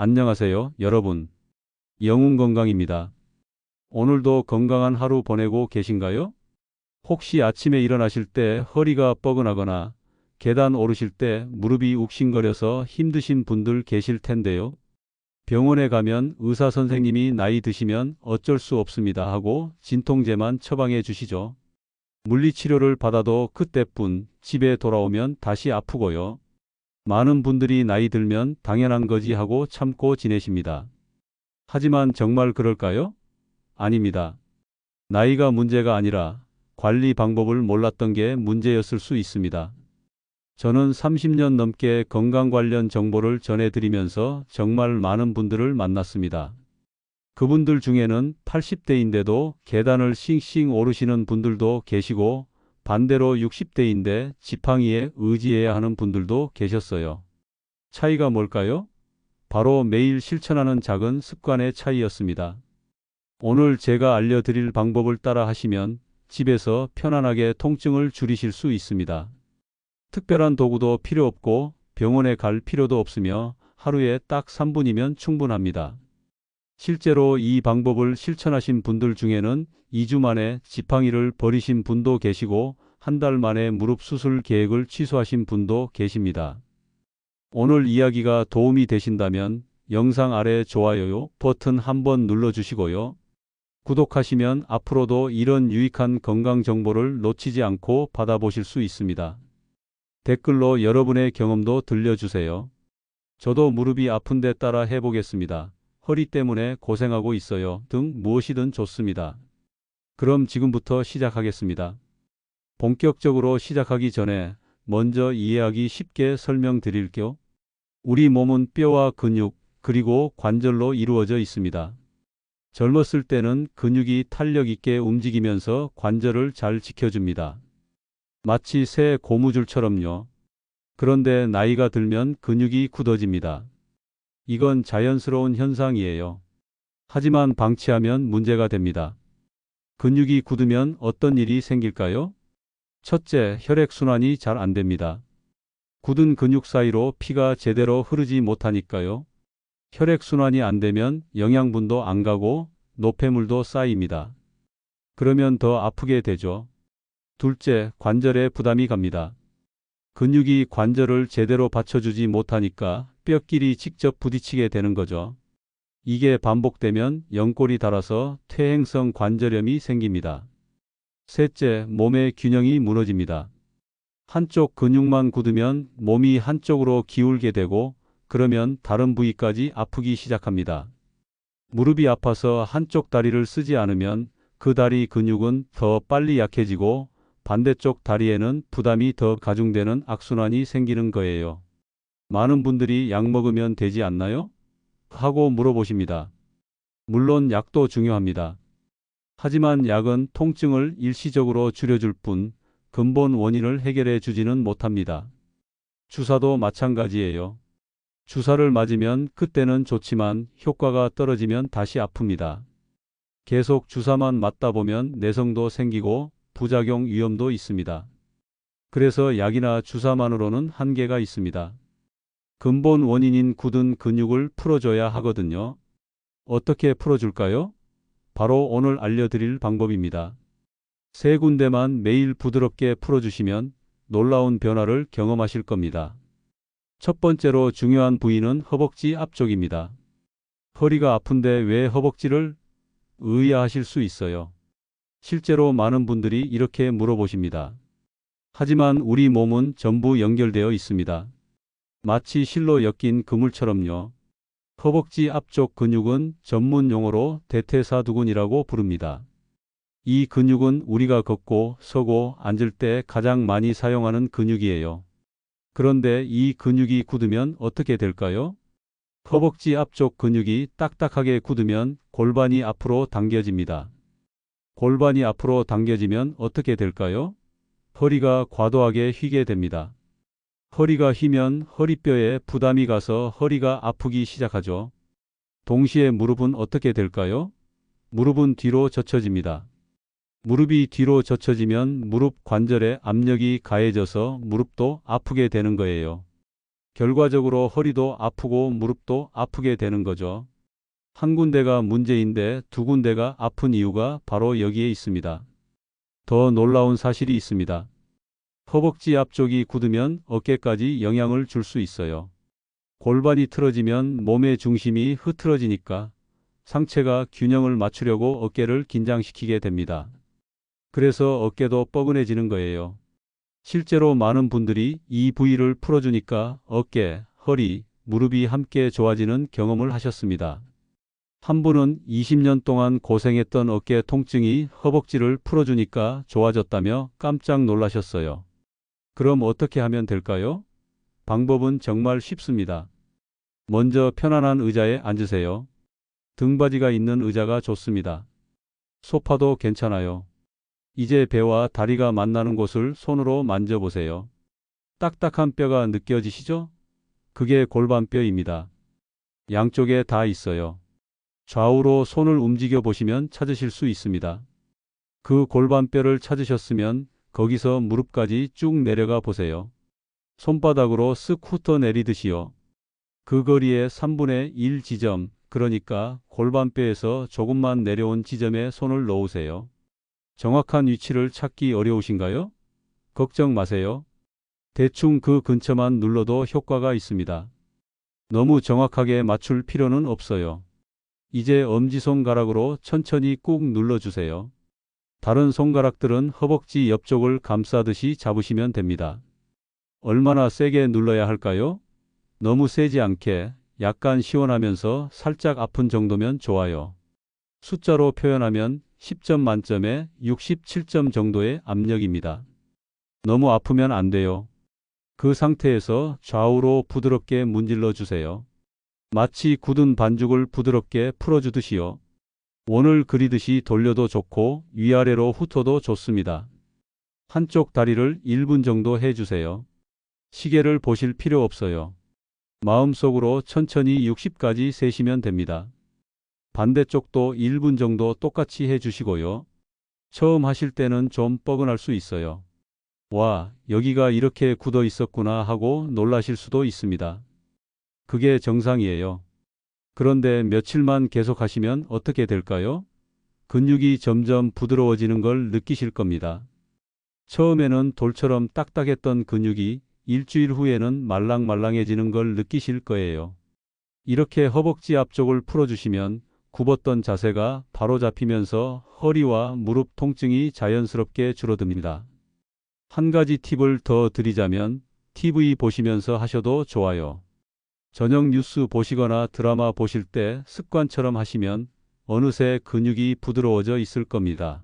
안녕하세요, 여러분. 영웅 건강입니다. 오늘도 건강한 하루 보내고 계신가요? 혹시 아침에 일어나실 때 허리가 뻐근하거나 계단 오르실 때 무릎이 욱신거려서 힘드신 분들 계실 텐데요. 병원에 가면 의사 선생님이 나이 드시면 어쩔 수 없습니다 하고 진통제만 처방해 주시죠. 물리치료를 받아도 그때뿐 집에 돌아오면 다시 아프고요. 많은 분들이 나이 들면 당연한 거지 하고 참고 지내십니다. 하지만 정말 그럴까요? 아닙니다. 나이가 문제가 아니라 관리 방법을 몰랐던 게 문제였을 수 있습니다. 저는 30년 넘게 건강 관련 정보를 전해드리면서 정말 많은 분들을 만났습니다. 그분들 중에는 80대인데도 계단을 싱싱 오르시는 분들도 계시고 반대로 60대인데 지팡이에 의지해야 하는 분들도 계셨어요. 차이가 뭘까요? 바로 매일 실천하는 작은 습관의 차이였습니다. 오늘 제가 알려드릴 방법을 따라 하시면 집에서 편안하게 통증을 줄이실 수 있습니다. 특별한 도구도 필요 없고 병원에 갈 필요도 없으며 하루에 딱 3분이면 충분합니다. 실제로 이 방법을 실천하신 분들 중에는 2주 만에 지팡이를 버리신 분도 계시고 한 달 만에 무릎 수술 계획을 취소하신 분도 계십니다. 오늘 이야기가 도움이 되신다면 영상 아래 좋아요 버튼 한번 눌러주시고요. 구독하시면 앞으로도 이런 유익한 건강 정보를 놓치지 않고 받아보실 수 있습니다. 댓글로 여러분의 경험도 들려주세요. 저도 무릎이 아픈데 따라 해보겠습니다. 허리 때문에 고생하고 있어요. 등 무엇이든 좋습니다. 그럼 지금부터 시작하겠습니다. 본격적으로 시작하기 전에 먼저 이해하기 쉽게 설명드릴게요. 우리 몸은 뼈와 근육, 그리고 관절로 이루어져 있습니다. 젊었을 때는 근육이 탄력 있게 움직이면서 관절을 잘 지켜줍니다. 마치 새 고무줄처럼요. 그런데 나이가 들면 근육이 굳어집니다. 이건 자연스러운 현상이에요. 하지만 방치하면 문제가 됩니다. 근육이 굳으면 어떤 일이 생길까요? 첫째, 혈액순환이 잘 안 됩니다. 굳은 근육 사이로 피가 제대로 흐르지 못하니까요. 혈액순환이 안 되면 영양분도 안 가고 노폐물도 쌓입니다. 그러면 더 아프게 되죠. 둘째, 관절에 부담이 갑니다. 근육이 관절을 제대로 받쳐주지 못하니까 뼈끼리 직접 부딪히게 되는 거죠. 이게 반복되면 연골이 닳아서 퇴행성 관절염이 생깁니다. 셋째, 몸의 균형이 무너집니다. 한쪽 근육만 굳으면 몸이 한쪽으로 기울게 되고 그러면 다른 부위까지 아프기 시작합니다. 무릎이 아파서 한쪽 다리를 쓰지 않으면 그 다리 근육은 더 빨리 약해지고 반대쪽 다리에는 부담이 더 가중되는 악순환이 생기는 거예요. 많은 분들이 약 먹으면 되지 않나요? 하고 물어보십니다. 물론 약도 중요합니다. 하지만 약은 통증을 일시적으로 줄여줄 뿐 근본 원인을 해결해 주지는 못합니다. 주사도 마찬가지예요. 주사를 맞으면 그때는 좋지만 효과가 떨어지면 다시 아픕니다. 계속 주사만 맞다 보면 내성도 생기고 부작용 위험도 있습니다. 그래서 약이나 주사만으로는 한계가 있습니다. 근본 원인인 굳은 근육을 풀어줘야 하거든요. 어떻게 풀어줄까요? 바로 오늘 알려드릴 방법입니다. 세 군데만 매일 부드럽게 풀어주시면 놀라운 변화를 경험하실 겁니다. 첫 번째로 중요한 부위는 허벅지 앞쪽입니다. 허리가 아픈데 왜 허벅지를 의아하실 수 있어요. 실제로 많은 분들이 이렇게 물어보십니다. 하지만 우리 몸은 전부 연결되어 있습니다. 마치 실로 엮인 그물처럼요. 허벅지 앞쪽 근육은 전문 용어로 대퇴사두근이라고 부릅니다. 이 근육은 우리가 걷고 서고 앉을 때 가장 많이 사용하는 근육이에요. 그런데 이 근육이 굳으면 어떻게 될까요? 허벅지 앞쪽 근육이 딱딱하게 굳으면 골반이 앞으로 당겨집니다. 골반이 앞으로 당겨지면 어떻게 될까요? 허리가 과도하게 휘게 됩니다. 허리가 휘면 허리뼈에 부담이 가서 허리가 아프기 시작하죠. 동시에 무릎은 어떻게 될까요? 무릎은 뒤로 젖혀집니다. 무릎이 뒤로 젖혀지면 무릎 관절에 압력이 가해져서 무릎도 아프게 되는 거예요. 결과적으로 허리도 아프고 무릎도 아프게 되는 거죠. 한 군데가 문제인데 두 군데가 아픈 이유가 바로 여기에 있습니다. 더 놀라운 사실이 있습니다. 허벅지 앞쪽이 굳으면 어깨까지 영향을 줄 수 있어요. 골반이 틀어지면 몸의 중심이 흐트러지니까 상체가 균형을 맞추려고 어깨를 긴장시키게 됩니다. 그래서 어깨도 뻐근해지는 거예요. 실제로 많은 분들이 이 부위를 풀어주니까 어깨, 허리, 무릎이 함께 좋아지는 경험을 하셨습니다. 한 분은 20년 동안 고생했던 어깨 통증이 허벅지를 풀어주니까 좋아졌다며 깜짝 놀라셨어요. 그럼 어떻게 하면 될까요? 방법은 정말 쉽습니다. 먼저 편안한 의자에 앉으세요. 등받이가 있는 의자가 좋습니다. 소파도 괜찮아요. 이제 배와 다리가 만나는 곳을 손으로 만져보세요. 딱딱한 뼈가 느껴지시죠? 그게 골반뼈입니다. 양쪽에 다 있어요. 좌우로 손을 움직여 보시면 찾으실 수 있습니다. 그 골반뼈를 찾으셨으면 거기서 무릎까지 쭉 내려가 보세요. 손바닥으로 쓱 훑어 내리듯이요. 그 거리의 3분의 1 지점, 그러니까 골반뼈에서 조금만 내려온 지점에 손을 놓으세요. 정확한 위치를 찾기 어려우신가요? 걱정 마세요. 대충 그 근처만 눌러도 효과가 있습니다. 너무 정확하게 맞출 필요는 없어요. 이제 엄지손가락으로 천천히 꾹 눌러주세요. 다른 손가락들은 허벅지 옆쪽을 감싸듯이 잡으시면 됩니다. 얼마나 세게 눌러야 할까요? 너무 세지 않게 약간 시원하면서 살짝 아픈 정도면 좋아요. 숫자로 표현하면 10점 만점에 67점 정도의 압력입니다. 너무 아프면 안 돼요. 그 상태에서 좌우로 부드럽게 문질러 주세요. 마치 굳은 반죽을 부드럽게 풀어주듯이요. 원을 그리듯이 돌려도 좋고 위아래로 훑어도 좋습니다. 한쪽 다리를 1분 정도 해주세요. 시계를 보실 필요 없어요. 마음속으로 천천히 60까지 세시면 됩니다. 반대쪽도 1분 정도 똑같이 해주시고요. 처음 하실 때는 좀 뻐근할 수 있어요. 와, 여기가 이렇게 굳어 있었구나 하고 놀라실 수도 있습니다. 그게 정상이에요. 그런데 며칠만 계속 하시면 어떻게 될까요? 근육이 점점 부드러워지는 걸 느끼실 겁니다. 처음에는 돌처럼 딱딱했던 근육이 일주일 후에는 말랑말랑해지는 걸 느끼실 거예요. 이렇게 허벅지 앞쪽을 풀어주시면 굽었던 자세가 바로 잡히면서 허리와 무릎 통증이 자연스럽게 줄어듭니다. 한 가지 팁을 더 드리자면 TV 보시면서 하셔도 좋아요. 저녁 뉴스 보시거나 드라마 보실 때 습관처럼 하시면 어느새 근육이 부드러워져 있을 겁니다.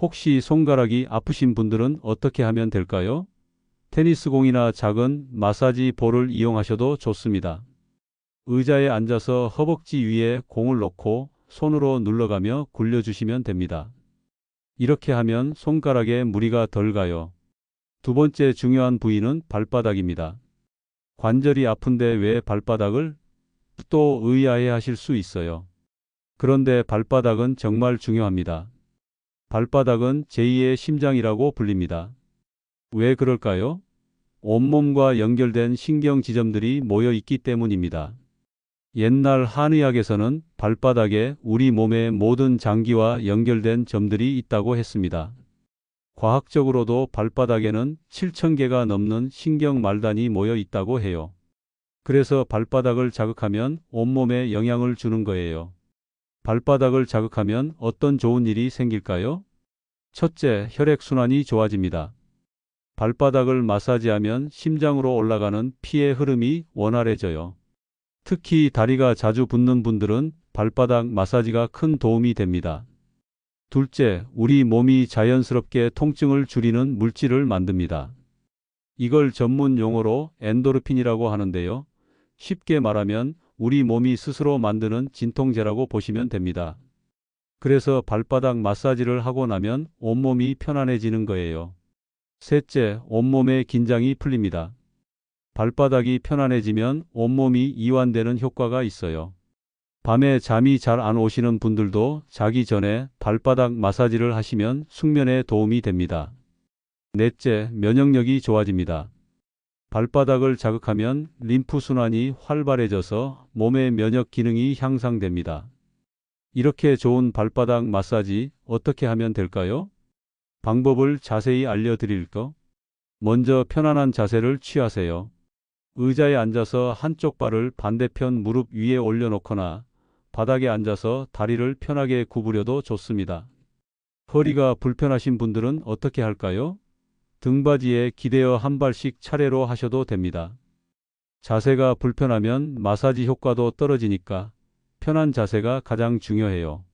혹시 손가락이 아프신 분들은 어떻게 하면 될까요? 테니스 공이나 작은 마사지 볼을 이용하셔도 좋습니다. 의자에 앉아서 허벅지 위에 공을 놓고 손으로 눌러가며 굴려주시면 됩니다. 이렇게 하면 손가락에 무리가 덜 가요. 두 번째 중요한 부위는 발바닥입니다. 관절이 아픈데 왜 발바닥을 또 의아해 하실 수 있어요. 그런데 발바닥은 정말 중요합니다. 발바닥은 제2의 심장이라고 불립니다. 왜 그럴까요? 온몸과 연결된 신경 지점들이 모여 있기 때문입니다. 옛날 한의학에서는 발바닥에 우리 몸의 모든 장기와 연결된 점들이 있다고 했습니다. 과학적으로도 발바닥에는 7,000개가 넘는 신경 말단이 모여 있다고 해요. 그래서 발바닥을 자극하면 온몸에 영향을 주는 거예요. 발바닥을 자극하면 어떤 좋은 일이 생길까요? 첫째, 혈액순환이 좋아집니다. 발바닥을 마사지하면 심장으로 올라가는 피의 흐름이 원활해져요. 특히 다리가 자주 붓는 분들은 발바닥 마사지가 큰 도움이 됩니다. 둘째, 우리 몸이 자연스럽게 통증을 줄이는 물질을 만듭니다. 이걸 전문 용어로 엔도르핀이라고 하는데요. 쉽게 말하면 우리 몸이 스스로 만드는 진통제라고 보시면 됩니다. 그래서 발바닥 마사지를 하고 나면 온몸이 편안해지는 거예요. 셋째, 온몸의 긴장이 풀립니다. 발바닥이 편안해지면 온몸이 이완되는 효과가 있어요. 밤에 잠이 잘 안 오시는 분들도 자기 전에 발바닥 마사지를 하시면 숙면에 도움이 됩니다. 넷째, 면역력이 좋아집니다. 발바닥을 자극하면 림프 순환이 활발해져서 몸의 면역 기능이 향상됩니다. 이렇게 좋은 발바닥 마사지 어떻게 하면 될까요? 방법을 자세히 알려드릴까? 먼저 편안한 자세를 취하세요. 의자에 앉아서 한쪽 발을 반대편 무릎 위에 올려놓거나 바닥에 앉아서 다리를 편하게 구부려도 좋습니다. 허리가 불편하신 분들은 어떻게 할까요? 등받이에 기대어 한 발씩 차례로 하셔도 됩니다. 자세가 불편하면 마사지 효과도 떨어지니까 편한 자세가 가장 중요해요.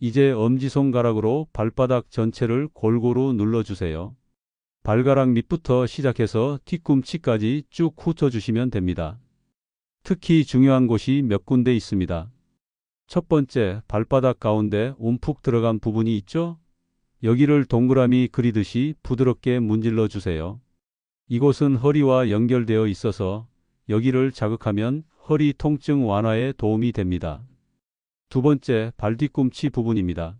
이제 엄지손가락으로 발바닥 전체를 골고루 눌러주세요. 발가락 밑부터 시작해서 뒤꿈치까지 쭉 훑어주시면 됩니다. 특히 중요한 곳이 몇 군데 있습니다. 첫 번째, 발바닥 가운데 움푹 들어간 부분이 있죠? 여기를 동그라미 그리듯이 부드럽게 문질러 주세요. 이곳은 허리와 연결되어 있어서 여기를 자극하면 허리 통증 완화에 도움이 됩니다. 두 번째, 발뒤꿈치 부분입니다.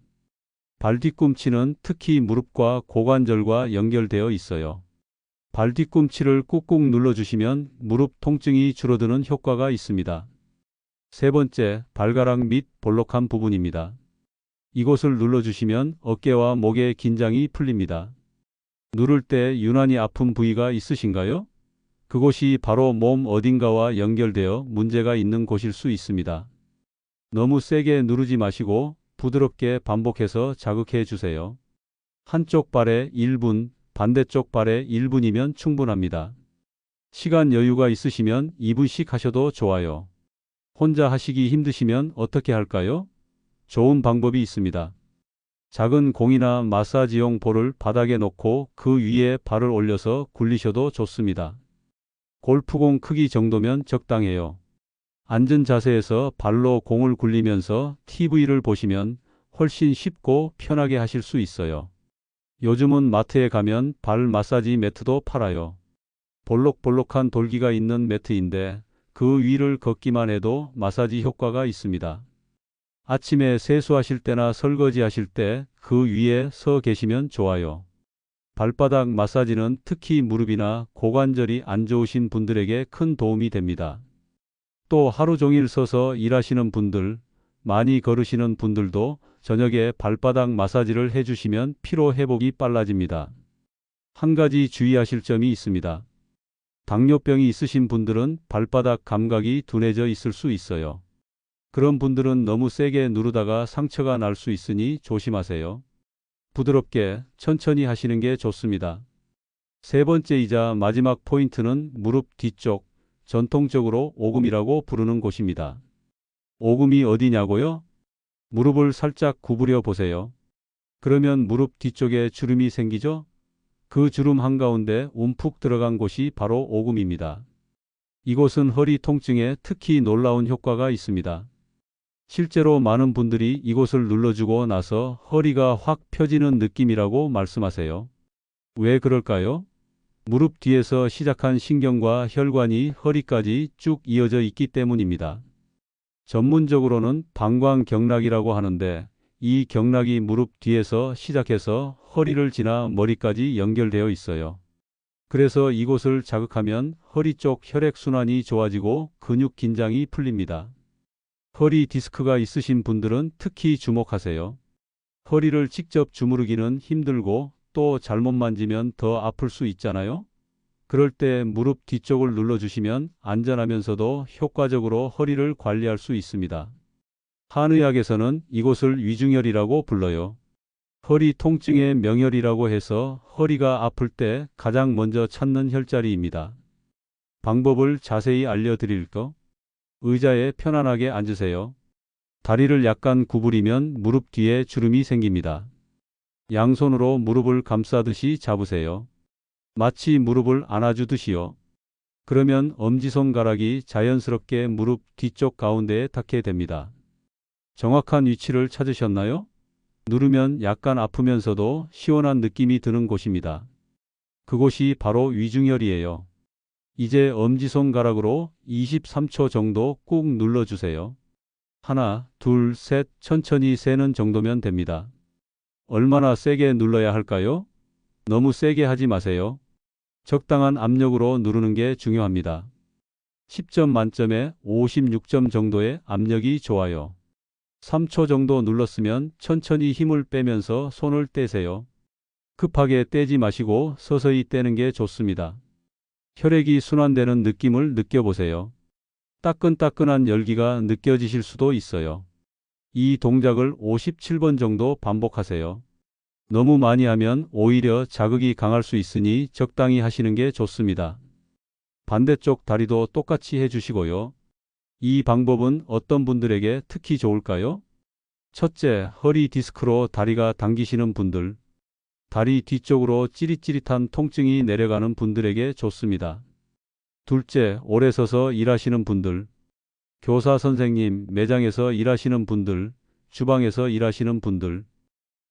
발뒤꿈치는 특히 무릎과 고관절과 연결되어 있어요. 발뒤꿈치를 꾹꾹 눌러주시면 무릎 통증이 줄어드는 효과가 있습니다. 세 번째, 발가락 및 볼록한 부분입니다. 이곳을 눌러주시면 어깨와 목의 긴장이 풀립니다. 누를 때 유난히 아픈 부위가 있으신가요? 그곳이 바로 몸 어딘가와 연결되어 문제가 있는 곳일 수 있습니다. 너무 세게 누르지 마시고 부드럽게 반복해서 자극해 주세요. 한쪽 발에 1분, 반대쪽 발에 1분이면 충분합니다. 시간 여유가 있으시면 2분씩 하셔도 좋아요. 혼자 하시기 힘드시면 어떻게 할까요? 좋은 방법이 있습니다. 작은 공이나 마사지용 볼을 바닥에 놓고 그 위에 발을 올려서 굴리셔도 좋습니다. 골프공 크기 정도면 적당해요. 앉은 자세에서 발로 공을 굴리면서 TV를 보시면 훨씬 쉽고 편하게 하실 수 있어요. 요즘은 마트에 가면 발 마사지 매트도 팔아요. 볼록볼록한 돌기가 있는 매트인데 그 위를 걷기만 해도 마사지 효과가 있습니다. 아침에 세수하실 때나 설거지 하실 때 그 위에 서 계시면 좋아요. 발바닥 마사지는 특히 무릎이나 고관절이 안 좋으신 분들에게 큰 도움이 됩니다. 또 하루 종일 서서 일하시는 분들, 많이 걸으시는 분들도 저녁에 발바닥 마사지를 해주시면 피로 회복이 빨라집니다. 한 가지 주의하실 점이 있습니다. 당뇨병이 있으신 분들은 발바닥 감각이 둔해져 있을 수 있어요. 그런 분들은 너무 세게 누르다가 상처가 날 수 있으니 조심하세요. 부드럽게 천천히 하시는 게 좋습니다. 세 번째이자 마지막 포인트는 무릎 뒤쪽, 전통적으로 오금이라고 부르는 곳입니다. 오금이 어디냐고요? 무릎을 살짝 구부려 보세요. 그러면 무릎 뒤쪽에 주름이 생기죠? 그 주름 한가운데 움푹 들어간 곳이 바로 오금입니다. 이곳은 허리 통증에 특히 놀라운 효과가 있습니다. 실제로 많은 분들이 이곳을 눌러주고 나서 허리가 확 펴지는 느낌이라고 말씀하세요. 왜 그럴까요? 무릎 뒤에서 시작한 신경과 혈관이 허리까지 쭉 이어져 있기 때문입니다. 전문적으로는 방광경락이라고 하는데 이 경락이 무릎 뒤에서 시작해서 허리를 지나 머리까지 연결되어 있어요. 그래서 이곳을 자극하면 허리 쪽 혈액순환이 좋아지고 근육 긴장이 풀립니다. 허리 디스크가 있으신 분들은 특히 주목하세요. 허리를 직접 주무르기는 힘들고 또 잘못 만지면 더 아플 수 있잖아요. 그럴 때 무릎 뒤쪽을 눌러주시면 안전하면서도 효과적으로 허리를 관리할 수 있습니다. 한의학에서는 이곳을 위중혈이라고 불러요. 허리 통증의 명혈이라고 해서 허리가 아플 때 가장 먼저 찾는 혈자리입니다. 방법을 자세히 알려드릴까? 의자에 편안하게 앉으세요. 다리를 약간 구부리면 무릎 뒤에 주름이 생깁니다. 양손으로 무릎을 감싸듯이 잡으세요. 마치 무릎을 안아주듯이요. 그러면 엄지손가락이 자연스럽게 무릎 뒤쪽 가운데에 닿게 됩니다. 정확한 위치를 찾으셨나요? 누르면 약간 아프면서도 시원한 느낌이 드는 곳입니다. 그곳이 바로 위중혈이에요. 이제 엄지손가락으로 23초 정도 꾹 눌러주세요. 하나, 둘, 셋, 천천히 세는 정도면 됩니다. 얼마나 세게 눌러야 할까요? 너무 세게 하지 마세요. 적당한 압력으로 누르는 게 중요합니다. 10점 만점에 56점 정도의 압력이 좋아요. 3초 정도 눌렀으면 천천히 힘을 빼면서 손을 떼세요. 급하게 떼지 마시고 서서히 떼는 게 좋습니다. 혈액이 순환되는 느낌을 느껴보세요. 따끈따끈한 열기가 느껴지실 수도 있어요. 이 동작을 57번 정도 반복하세요. 너무 많이 하면 오히려 자극이 강할 수 있으니 적당히 하시는 게 좋습니다. 반대쪽 다리도 똑같이 해주시고요. 이 방법은 어떤 분들에게 특히 좋을까요? 첫째, 허리 디스크로 다리가 당기시는 분들. 다리 뒤쪽으로 찌릿찌릿한 통증이 내려가는 분들에게 좋습니다. 둘째, 오래 서서 일하시는 분들. 교사 선생님, 매장에서 일하시는 분들, 주방에서 일하시는 분들.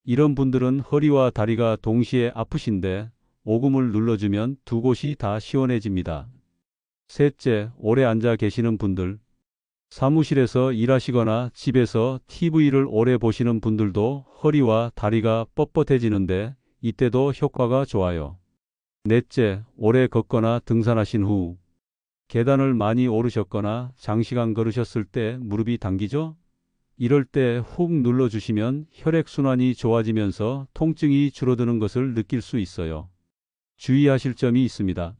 이런 분들은 허리와 다리가 동시에 아프신데 오금을 눌러주면 두 곳이 다 시원해집니다. 셋째, 오래 앉아 계시는 분들. 사무실에서 일하시거나 집에서 TV를 오래 보시는 분들도 허리와 다리가 뻣뻣해지는데 이때도 효과가 좋아요. 넷째, 오래 걷거나 등산하신 후 계단을 많이 오르셨거나 장시간 걸으셨을 때 무릎이 당기죠? 이럴 때 훅 눌러주시면 혈액순환이 좋아지면서 통증이 줄어드는 것을 느낄 수 있어요. 주의하실 점이 있습니다.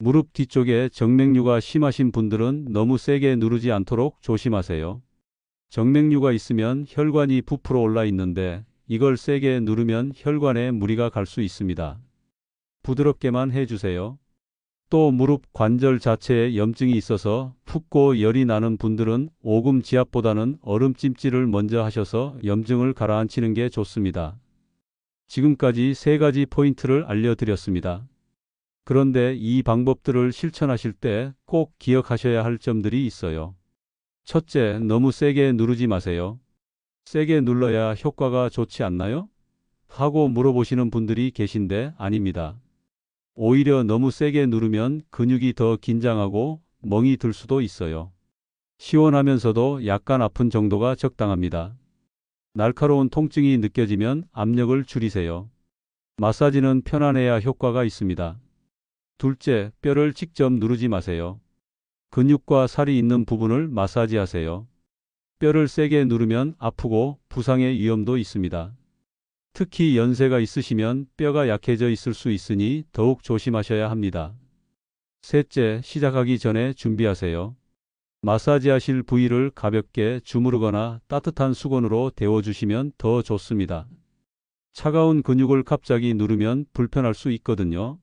무릎 뒤쪽에 정맥류가 심하신 분들은 너무 세게 누르지 않도록 조심하세요. 정맥류가 있으면 혈관이 부풀어 올라 있는데 이걸 세게 누르면 혈관에 무리가 갈 수 있습니다. 부드럽게만 해주세요. 또 무릎 관절 자체에 염증이 있어서 붓고 열이 나는 분들은 오금 지압보다는 얼음 찜질을 먼저 하셔서 염증을 가라앉히는 게 좋습니다. 지금까지 세 가지 포인트를 알려드렸습니다. 그런데 이 방법들을 실천하실 때 꼭 기억하셔야 할 점들이 있어요. 첫째, 너무 세게 누르지 마세요. 세게 눌러야 효과가 좋지 않나요? 하고 물어보시는 분들이 계신데 아닙니다. 오히려 너무 세게 누르면 근육이 더 긴장하고 멍이 들 수도 있어요. 시원하면서도 약간 아픈 정도가 적당합니다. 날카로운 통증이 느껴지면 압력을 줄이세요. 마사지는 편안해야 효과가 있습니다. 둘째, 뼈를 직접 누르지 마세요. 근육과 살이 있는 부분을 마사지하세요. 뼈를 세게 누르면 아프고 부상의 위험도 있습니다. 특히 연세가 있으시면 뼈가 약해져 있을 수 있으니 더욱 조심하셔야 합니다. 셋째, 시작하기 전에 준비하세요. 마사지 하실 부위를 가볍게 주무르거나 따뜻한 수건으로 데워주시면 더 좋습니다. 차가운 근육을 갑자기 누르면 불편할 수 있거든요.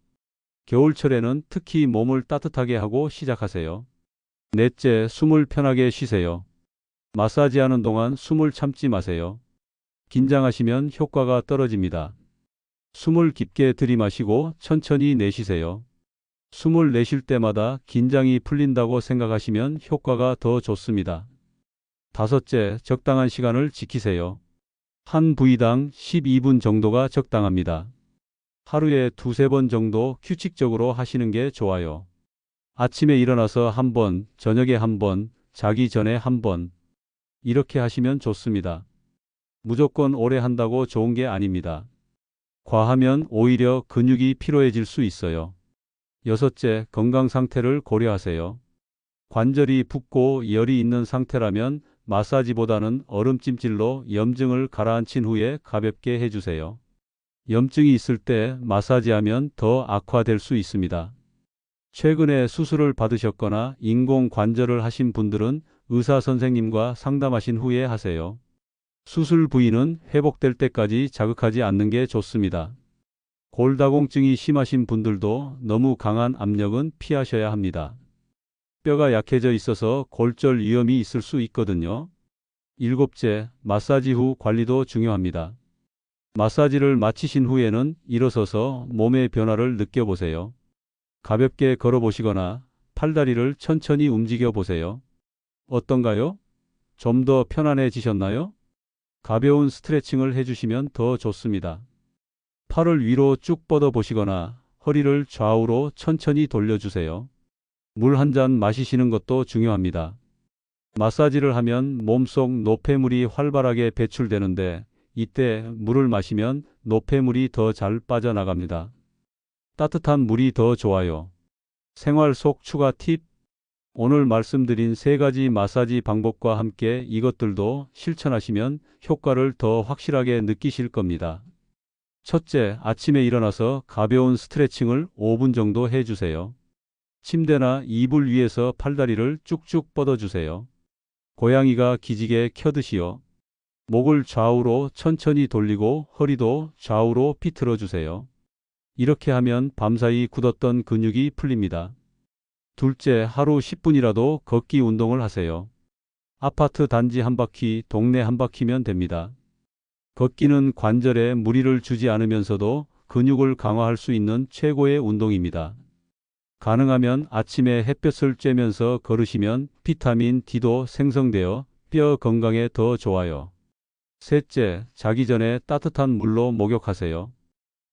겨울철에는 특히 몸을 따뜻하게 하고 시작하세요. 넷째, 숨을 편하게 쉬세요. 마사지하는 동안 숨을 참지 마세요. 긴장하시면 효과가 떨어집니다. 숨을 깊게 들이마시고 천천히 내쉬세요. 숨을 내쉴 때마다 긴장이 풀린다고 생각하시면 효과가 더 좋습니다. 다섯째, 적당한 시간을 지키세요. 한 부위당 12분 정도가 적당합니다. 하루에 두세 번 정도 규칙적으로 하시는 게 좋아요. 아침에 일어나서 한 번, 저녁에 한 번, 자기 전에 한 번. 이렇게 하시면 좋습니다. 무조건 오래 한다고 좋은 게 아닙니다. 과하면 오히려 근육이 피로해질 수 있어요. 여섯째, 건강 상태를 고려하세요. 관절이 붓고 열이 있는 상태라면 마사지보다는 얼음찜질로 염증을 가라앉힌 후에 가볍게 해주세요. 염증이 있을 때 마사지하면 더 악화될 수 있습니다. 최근에 수술을 받으셨거나 인공 관절을 하신 분들은 의사 선생님과 상담하신 후에 하세요. 수술 부위는 회복될 때까지 자극하지 않는 게 좋습니다. 골다공증이 심하신 분들도 너무 강한 압력은 피하셔야 합니다. 뼈가 약해져 있어서 골절 위험이 있을 수 있거든요. 일곱째, 마사지 후 관리도 중요합니다. 마사지를 마치신 후에는 일어서서 몸의 변화를 느껴보세요. 가볍게 걸어보시거나 팔다리를 천천히 움직여 보세요. 어떤가요? 좀 더 편안해지셨나요? 가벼운 스트레칭을 해주시면 더 좋습니다. 팔을 위로 쭉 뻗어 보시거나 허리를 좌우로 천천히 돌려주세요. 물 한 잔 마시시는 것도 중요합니다. 마사지를 하면 몸속 노폐물이 활발하게 배출되는데 이때 물을 마시면 노폐물이 더 잘 빠져나갑니다. 따뜻한 물이 더 좋아요. 생활 속 추가 팁. 오늘 말씀드린 세 가지 마사지 방법과 함께 이것들도 실천하시면 효과를 더 확실하게 느끼실 겁니다. 첫째, 아침에 일어나서 가벼운 스트레칭을 5분 정도 해주세요. 침대나 이불 위에서 팔다리를 쭉쭉 뻗어주세요. 고양이가 기지개 켜듯이요. 목을 좌우로 천천히 돌리고 허리도 좌우로 비틀어 주세요. 이렇게 하면 밤사이 굳었던 근육이 풀립니다. 둘째, 하루 10분이라도 걷기 운동을 하세요. 아파트 단지 한 바퀴, 동네 한 바퀴면 됩니다. 걷기는 관절에 무리를 주지 않으면서도 근육을 강화할 수 있는 최고의 운동입니다. 가능하면 아침에 햇볕을 쬐면서 걸으시면 비타민 D도 생성되어 뼈 건강에 더 좋아요. 셋째, 자기 전에 따뜻한 물로 목욕하세요.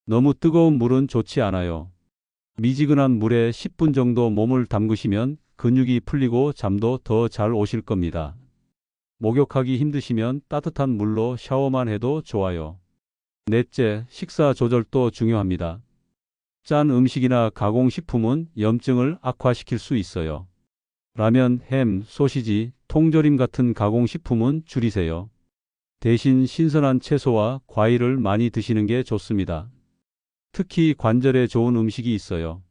너무 뜨거운 물은 좋지 않아요. 미지근한 물에 10분 정도 몸을 담그시면 근육이 풀리고 잠도 더 잘 오실 겁니다. 목욕하기 힘드시면 따뜻한 물로 샤워만 해도 좋아요. 넷째, 식사 조절도 중요합니다. 짠 음식이나 가공식품은 염증을 악화시킬 수 있어요. 라면, 햄, 소시지, 통조림 같은 가공식품은 줄이세요. 대신 신선한 채소와 과일을 많이 드시는 게 좋습니다. 특히 관절에 좋은 음식이 있어요.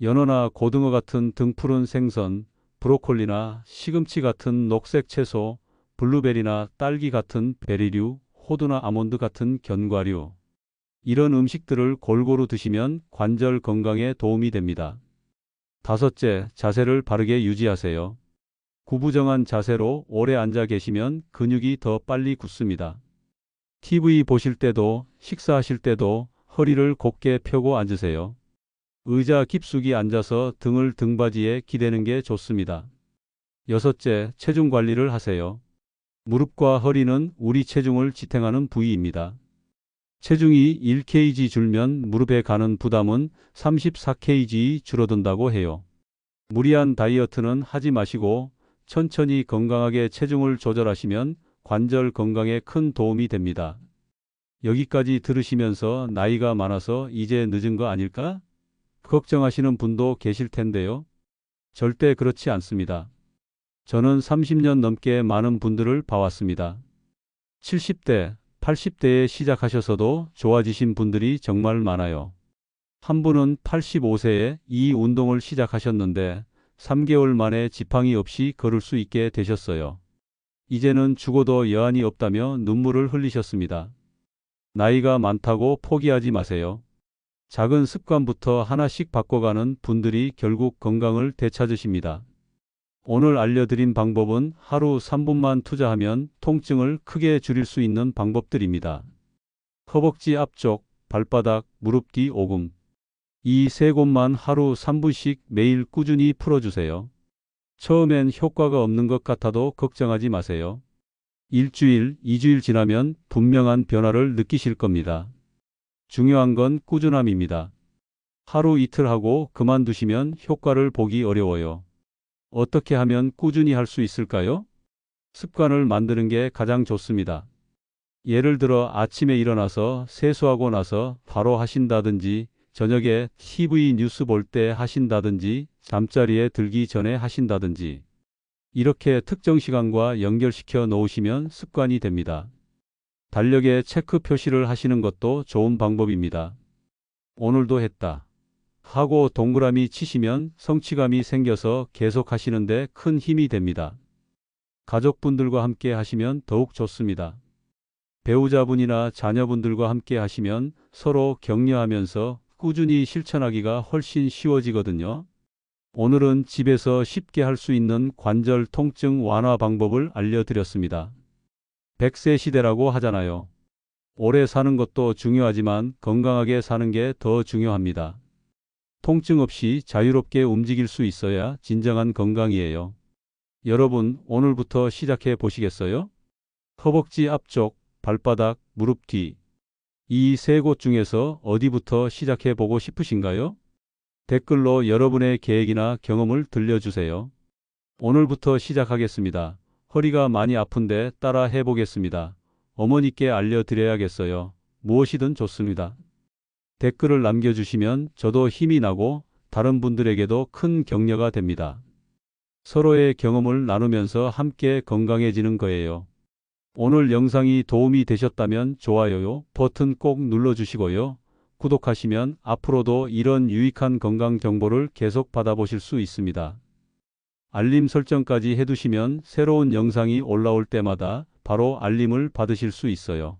연어나 고등어 같은 등푸른 생선, 브로콜리나 시금치 같은 녹색 채소, 블루베리나 딸기 같은 베리류, 호두나 아몬드 같은 견과류. 이런 음식들을 골고루 드시면 관절 건강에 도움이 됩니다. 다섯째, 자세를 바르게 유지하세요. 구부정한 자세로 오래 앉아 계시면 근육이 더 빨리 굳습니다. TV 보실 때도 식사하실 때도 허리를 곧게 펴고 앉으세요. 의자 깊숙이 앉아서 등을 등받이에 기대는 게 좋습니다. 여섯째, 체중 관리를 하세요. 무릎과 허리는 우리 체중을 지탱하는 부위입니다. 체중이 1kg 줄면 무릎에 가는 부담은 34kg 줄어든다고 해요. 무리한 다이어트는 하지 마시고 천천히 건강하게 체중을 조절하시면 관절 건강에 큰 도움이 됩니다. 여기까지 들으시면서 나이가 많아서 이제 늦은 거 아닐까? 걱정하시는 분도 계실 텐데요. 절대 그렇지 않습니다. 저는 30년 넘게 많은 분들을 봐왔습니다. 70대, 80대에 시작하셔서도 좋아지신 분들이 정말 많아요. 한 분은 85세에 이 운동을 시작하셨는데 3개월 만에 지팡이 없이 걸을 수 있게 되셨어요. 이제는 죽어도 여한이 없다며 눈물을 흘리셨습니다. 나이가 많다고 포기하지 마세요. 작은 습관부터 하나씩 바꿔가는 분들이 결국 건강을 되찾으십니다. 오늘 알려드린 방법은 하루 3분만 투자하면 통증을 크게 줄일 수 있는 방법들입니다. 허벅지 앞쪽, 발바닥, 무릎 뒤 오금. 이 세 곳만 하루 3분씩 매일 꾸준히 풀어주세요. 처음엔 효과가 없는 것 같아도 걱정하지 마세요. 일주일, 이주일 지나면 분명한 변화를 느끼실 겁니다. 중요한 건 꾸준함입니다. 하루 이틀 하고 그만두시면 효과를 보기 어려워요. 어떻게 하면 꾸준히 할 수 있을까요? 습관을 만드는 게 가장 좋습니다. 예를 들어 아침에 일어나서 세수하고 나서 바로 하신다든지 저녁에 TV 뉴스 볼 때 하신다든지 잠자리에 들기 전에 하신다든지 이렇게 특정 시간과 연결시켜 놓으시면 습관이 됩니다. 달력에 체크 표시를 하시는 것도 좋은 방법입니다. 오늘도 했다. 하고 동그라미 치시면 성취감이 생겨서 계속 하시는데 큰 힘이 됩니다. 가족분들과 함께 하시면 더욱 좋습니다. 배우자분이나 자녀분들과 함께 하시면 서로 격려하면서 꾸준히 실천하기가 훨씬 쉬워지거든요. 오늘은 집에서 쉽게 할 수 있는 관절 통증 완화 방법을 알려드렸습니다. 100세 시대라고 하잖아요. 오래 사는 것도 중요하지만 건강하게 사는 게 더 중요합니다. 통증 없이 자유롭게 움직일 수 있어야 진정한 건강이에요. 여러분, 오늘부터 시작해 보시겠어요? 허벅지 앞쪽, 발바닥, 무릎 뒤. 이 세 곳 중에서 어디부터 시작해 보고 싶으신가요? 댓글로 여러분의 계획이나 경험을 들려주세요. 오늘부터 시작하겠습니다. 허리가 많이 아픈데 따라 해보겠습니다. 어머니께 알려드려야겠어요. 무엇이든 좋습니다. 댓글을 남겨주시면 저도 힘이 나고 다른 분들에게도 큰 격려가 됩니다. 서로의 경험을 나누면서 함께 건강해지는 거예요. 오늘 영상이 도움이 되셨다면 좋아요 버튼 꼭 눌러주시고요. 구독하시면 앞으로도 이런 유익한 건강 정보를 계속 받아보실 수 있습니다. 알림 설정까지 해두시면 새로운 영상이 올라올 때마다 바로 알림을 받으실 수 있어요.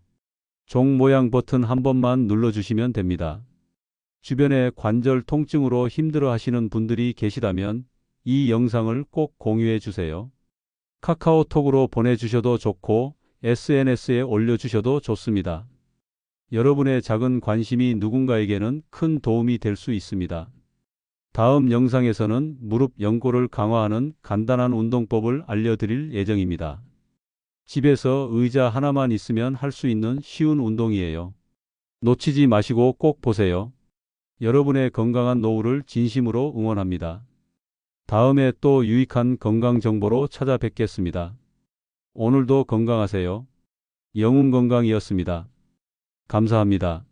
종 모양 버튼 한 번만 눌러주시면 됩니다. 주변에 관절 통증으로 힘들어 하시는 분들이 계시다면 이 영상을 꼭 공유해 주세요. 카카오톡으로 보내주셔도 좋고 SNS에 올려주셔도 좋습니다. 여러분의 작은 관심이 누군가에게는 큰 도움이 될 수 있습니다. 다음 영상에서는 무릎 연골을 강화하는 간단한 운동법을 알려드릴 예정입니다. 집에서 의자 하나만 있으면 할 수 있는 쉬운 운동이에요. 놓치지 마시고 꼭 보세요. 여러분의 건강한 노후를 진심으로 응원합니다. 다음에 또 유익한 건강 정보로 찾아뵙겠습니다. 오늘도 건강하세요. 영웅 건강이었습니다. 감사합니다.